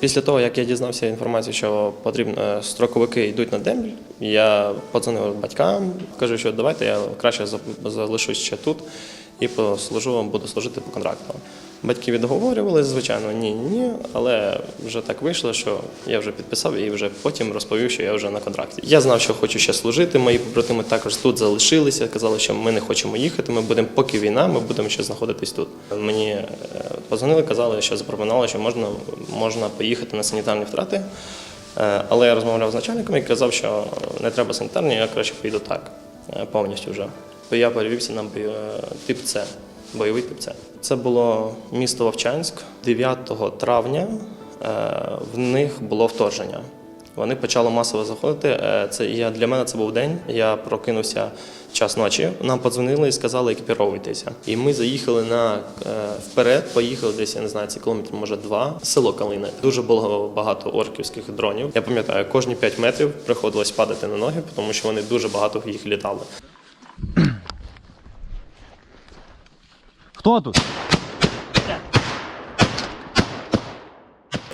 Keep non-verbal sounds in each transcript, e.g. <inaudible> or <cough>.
Після того, як я дізнався інформацію, що потрібно е, строковики йдуть на дембіль, я подзвонив батькам, кажу, що давайте я краще за- залишусь ще тут і послужу, вам, буду служити по контракту. Батьки відговорювали, звичайно, ні, ні, але вже так вийшло, що я вже підписав і вже потім розповів, що я вже на контракті. Я знав, що хочу ще служити. Мої побратими також тут залишилися. Казали, що ми не хочемо їхати. Ми будемо, поки війна, ми будемо ще знаходитись тут. Мені е, позвонили, казали, що запропонували, що можна, можна поїхати на санітарні втрати. Е, Але я розмовляв з начальником і казав, що не треба санітарні, я краще поїду так, е, повністю вже. То я перевівся на тип С, бойовий тип С. Це було місто Вовчанськ. 9 травня е, в них було вторження. Вони почали масово заходити. Е, Це я для мене це був день. Я прокинувся час ночі. Нам подзвонили і сказали екіпіровуйтеся. І ми заїхали на е, вперед. Поїхали десь, я не знаю, ці кілометр, може два. Село Калине. Дуже було багато орківських дронів. Я пам'ятаю, кожні 5 метрів приходилось падати на ноги, тому що вони дуже багато їх літали. Хто тут?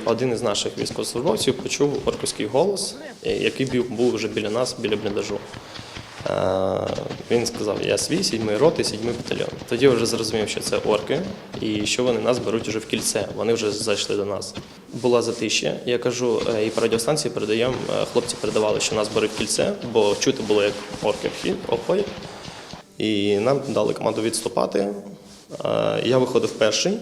Один із наших військовослужбовців почув орківський голос, е, який був- вже біля нас, біля бліндажу. Е, Він сказав: Я свій, сідьмий роти, сідьмий батальйон. Тоді вже зрозумів, що це орки, і що вони нас беруть вже в кільце. Вони вже зайшли до нас. Була затища. Я кажу, е, і по радіостанції передаємо. Хлопці передавали, що нас беруть в кільце, бо чути було, як орки обходять. І нам дали команду відступати. Е, Я виходив перший.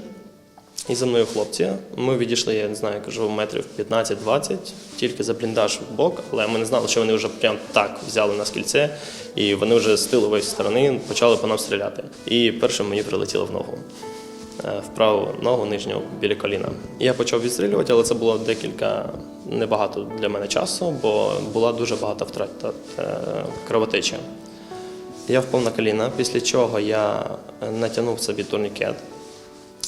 І за мною хлопці. Ми відійшли, я не знаю, кажу, метрів 15-20, тільки за бліндаж в бок, але ми не знали, що вони вже прям так взяли нас кільце, і вони вже з тилової сторони почали по нам стріляти. І першим мені прилетіло в ногу. е, В праву ногу нижню біля коліна. Я почав відстрілювати, але це було декілька небагато для мене часу, бо була дуже багата втрата е, кровотечі. Я впав на коліна, після чого я е, натягнув собі турнікет.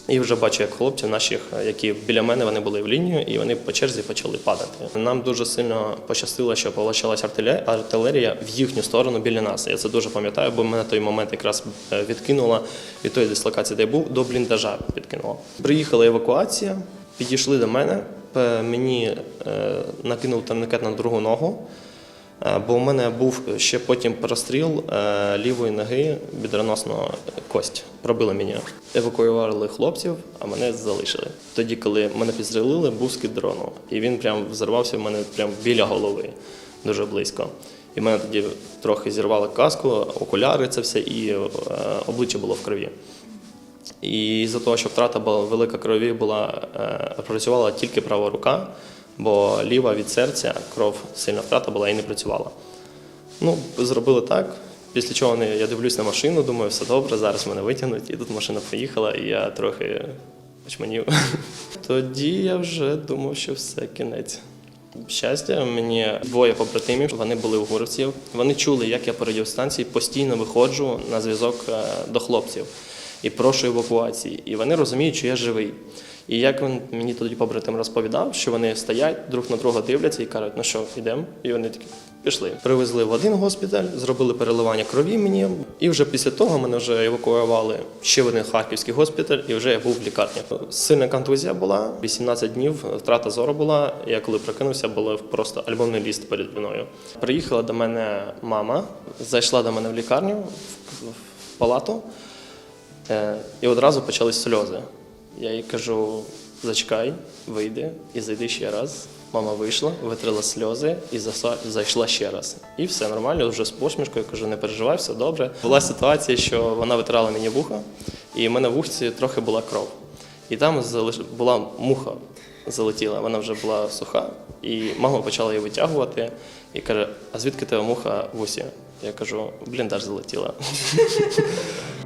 І вже бачу, як хлопці наших, які біля мене вони були в лінію, і вони по черзі почали падати. Нам дуже сильно пощастило, що полишалася артилерія в їхню сторону біля нас. Я це дуже пам'ятаю, бо мене той момент якраз е, відкинуло від тої дислокації, де я був, до бліндажа підкинуло. Приїхала евакуація, підійшли до мене. е, Мені е, накинув турникет на другу ногу. Е, Бо у мене був ще потім простріл е, лівої ноги бідроносного кость. Пробили мені. Евакуювали хлопців, а мене залишили. Тоді, коли мене підстрелили, був скид дрону. І він прям взорвався в мене прям біля голови, дуже близько. І мене тоді трохи зірвало каску, окуляри, це все, і е, обличчя було в крові. І з-за того, що втрата була велика крові, була працювала тільки права рука, бо ліва від серця кров сильна втрата була і не працювала. Ну, зробили так. Після чого я дивлюсь на машину, думаю, все добре, зараз мене витягнуть, і тут машина поїхала, і я трохи очманів. <laughs> Тоді я вже думав, що все кінець. Щастя, мені двоє побратимів, вони були у Гурівців. Вони чули, як я по радіостанції постійно виходжу на зв'язок е, до хлопців і прошу евакуації. І вони розуміють, що я живий. І як він мені тоді побратим розповідав, що вони стоять, друг на друга дивляться і кажуть, ну що, йдемо? І вони такі пішли. Привезли в один госпіталь, зробили переливання крові мені. І вже після того мене вже евакуювали ще в один харківський госпіталь, і вже я був в лікарні. Сильна контузія була, 18 днів втрата зору була. Я коли прокинувся, було просто альбомний ліст перед мною. Приїхала до мене мама, зайшла до мене в лікарню в- в палату. Е, І одразу почались сльози. Я їй кажу: зачекай, вийди і зайди ще раз. Мама вийшла, витрила сльози і зайшла ще раз. І все нормально, вже з посмішкою кажу, не переживай, все добре. Була ситуація, що вона витирала мені вуха, і в мене в вухці трохи була кров. І там була муха залетіла, вона вже була суха, і мама почала її витягувати і каже: А звідки тебе муха в усі? Я кажу, бліндаж залетіла. <laughs>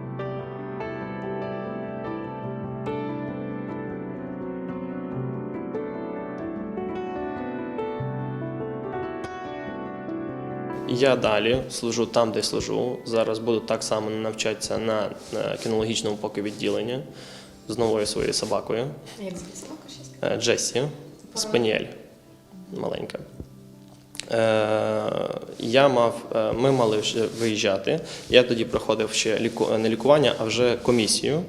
Я далі служу там, де служу. Зараз буду так само навчатися на, кінологічному поки відділенні з новою своєю собакою Як звати собаку ще е, Джесі Спаніель. Маленька. Е, я мав, е, ми мали вже виїжджати. Я тоді проходив ще ліку, не лікування, а вже комісію.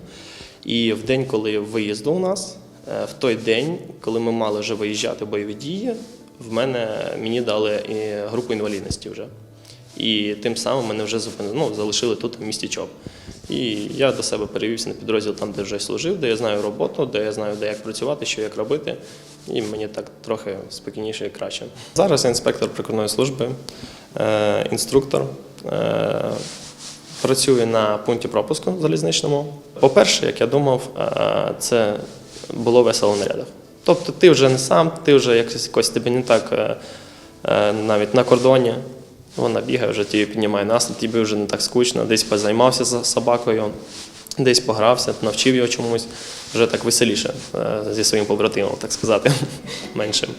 І в день, коли виїзду у нас, В той день, коли ми мали вже виїжджати бойові дії, в мене мені дали і групу інвалідності вже. І тим самим мене вже зупинили, ну, залишили тут місті ЧОП. І я до себе перевівся на підрозділ там, де вже служив, де я знаю роботу, де я знаю, де як працювати, що як робити. І мені так трохи спокійніше і краще. Зараз я інспектор прикордонної служби, е, інструктор. Е, Працюю на пункті пропуску залізничному. По-перше, як я думав, е, це було весело на рядах. Тобто ти вже не сам, ти вже якось, якось тебе не так е, е, навіть на кордоні. Вона бігає, вже тобі піднімає настрій, тобі вже не так скучно, десь позаймався з собакою, десь погрався, навчив його чомусь, вже так веселіше е, зі своїм побратимом, так сказати, <laughs> меншим.